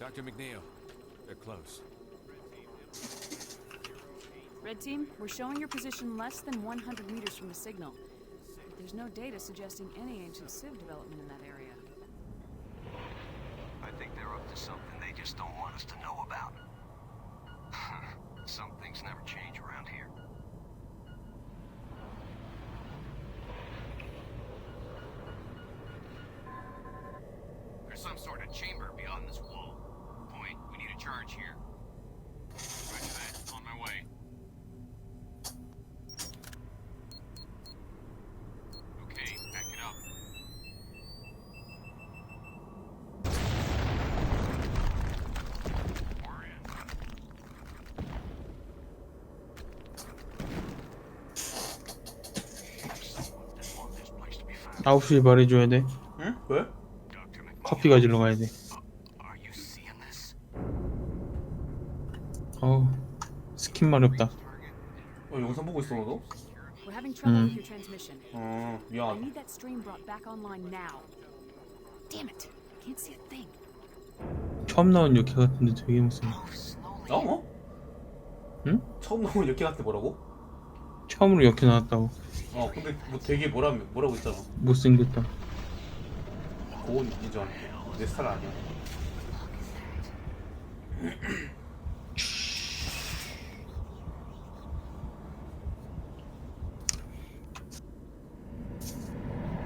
Dr. McNeil, they're close. Red team, we're showing your position less than 100 meters from the signal. But there's no data suggesting any ancient Civ development in that area. I think they're up to something they just don't want us to know about. Some things never change around here. There's some sort of chamber charge here. Roger that. On my way. Okay, back it up. We're in. 9시에 말해줘야 돼. 응? 왜? Dr. McNeil, 커피 가지러 가야 돼. 스킨 마렵다. 어 영상 보고 있어 너도? We're having trouble Mm. with your transmission. 어 I 미안 need that stream brought back online now. Damn it! Can't see a thing. 처음 나온 역해 같은데 되게 무서워. 어? 어? 응? 처음 나온 역기 같은 뭐라고? 처음으로 역해 나왔다고. 어 근데 뭐 되게 뭐라 뭐라고 했잖아 못생겼다. 고온 인정 내 스타일 아니야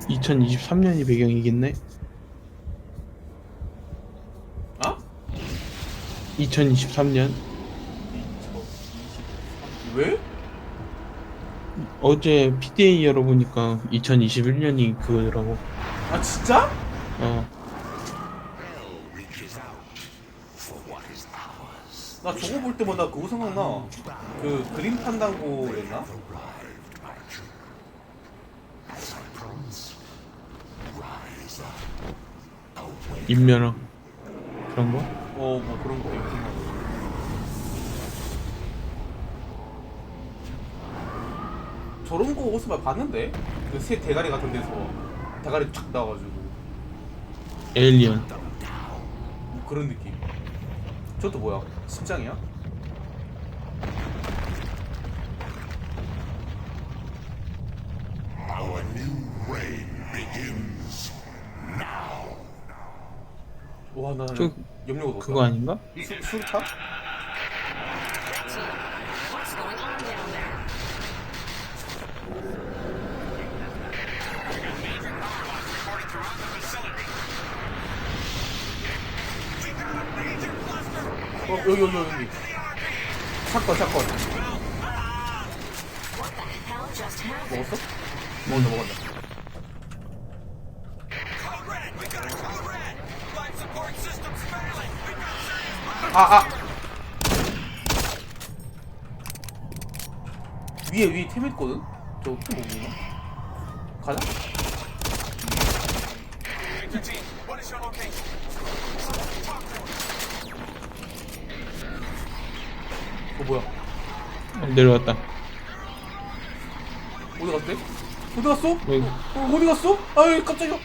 2023년이 배경이겠네. 아? 2023년. 2023 왜? 어제 PDA 열어보니까 2021년이 그거더라고. 아 진짜? 어, 나 저거 볼 때마다 그거 생각나 그 그림 판단고 였나? 인면허. 그런 거? 어 뭐 그런 거 되게 생각나 저런 거 어디서 막 봤는데? 그 새 대가리 같은 데서 대가리 쫙 나와가지고 에일리언. 뭐 그런 느낌 저것도 뭐야? 심장이야? 와나 저- 염료가 높다 그거 아닌가? 수, 수류탄? 어 여기 여기 여기 사건 사건 먹었어? 먹었다 먹었다 아 아 위에 위에 템 있거든? 저템 먹나? 가자 어 뭐야 어, 내려왔다. 어디 갔대? 어디 갔어? 여기. 어, 어디 갔어? 아이 깜짝이야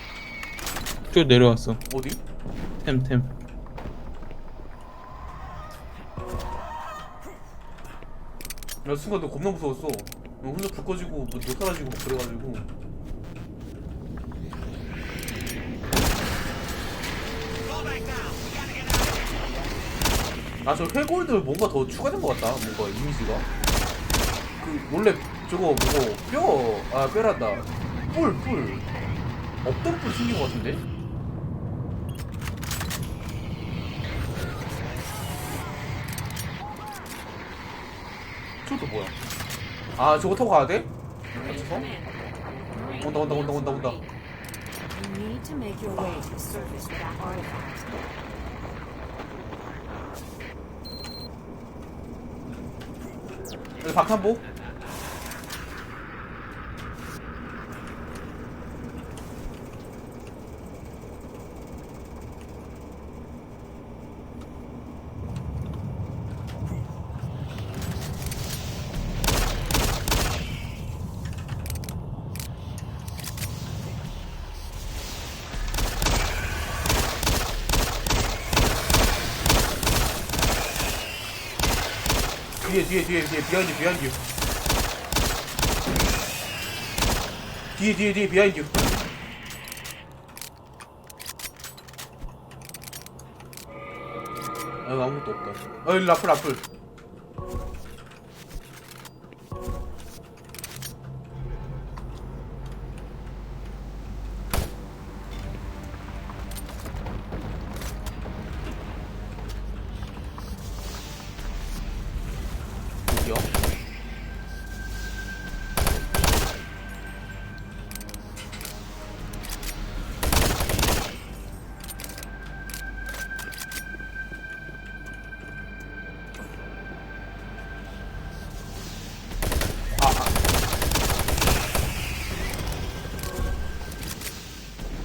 저 내려왔어. 어디? 템, 템. 너 겁나 무서웠어. 너 혼자 불 꺼지고 뭐, 못 사라지고 막 그래가지고. 아저 회골드 뭔가 더 추가된 것 같다. 뭔가 이미지가. 그 원래 저거 뭐고 뼈아 뼈란다. 뿔 뿔. 없던 뿔 생긴 것 같은데 저것도 뭐야 아 저거 타고 가야 돼? 맞춰서? 온다 온다 온다 온다 온다 make your 뒤에 뒤에 뒤에 뒤에. 비하인드 비하인드. 뒤에 뒤에 뒤에 비하인드. 아 아무것도 없다. 어 여기 라플 라플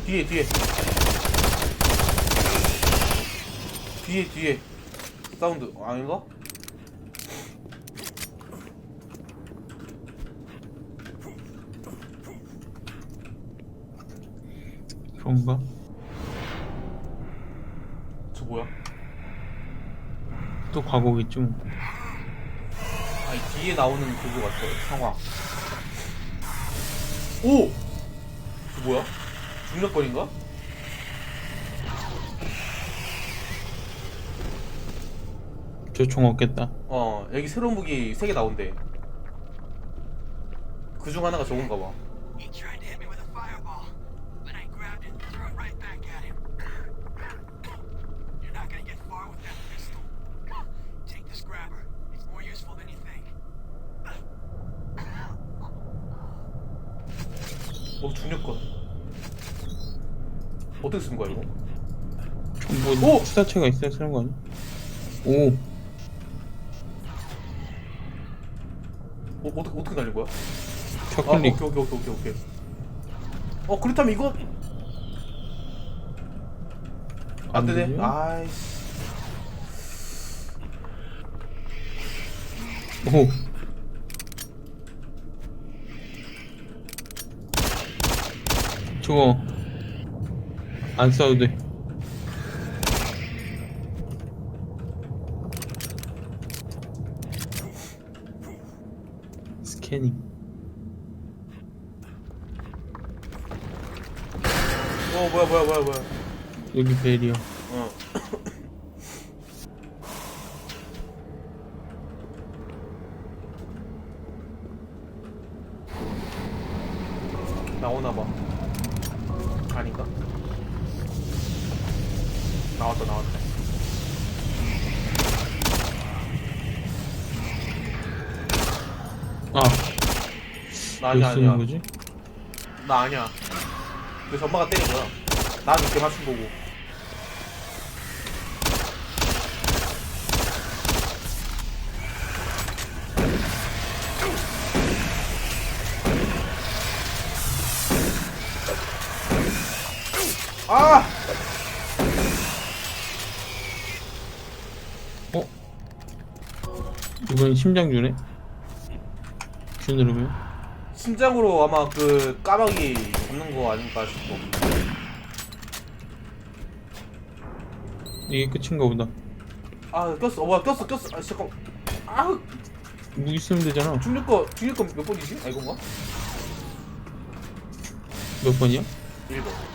뒤에 뒤에 뒤에 뒤에 사운드 아닌가? 그런가? 저 뭐야? 또 과거겠지 뭐. 아니 뒤에 나오는 그거 같아 상황 오! 저 뭐야? 중력거리인가? 저 총 없겠다. 어 여기 새로운 무기 3개 나온대 그 중 하나가 저건가 봐 He tried to hit me with a fireball, but I grabbed it and threw it right back at him. You're not gonna get far with that pistol. Take this grabber. It's more useful than you think. 어 중력권 어떻게 쓰는 거야 이거? 뭐 오! 투사체가 있어야 쓰는 거 아니야? 오, 어, 어떻게 어떻게 날린 거야? 아 척클릭. 오케이 오케이 오케이 오케이 오케이 어 그렇다면 이거 안 되네 되죠? 아이씨 오. 저거 안 싸도 돼. 스캐닝. 어 뭐야 뭐야 뭐야 뭐야 여기 벨이야. 어 나오나 봐 아닌가? 나왔다 나왔다. 아, 나왜 아니야 쓰는 아니야. 거지? 나 아니야. 그래서 엄마가 때린 거야. 나 늦게 맞춘 거고. 아! 이건 심장 주네? 큐 누르면? 심장으로 아마 그 까마귀 잡는 거 아닌가 싶어 이게 끝인가 보다. 아 꼈어 어 뭐야 꼈어 꼈어 아 잠깐 아 무기 쓰면 되잖아. 중력거 중력거 몇 번이지? 아 이건가? 몇 번이야? 1번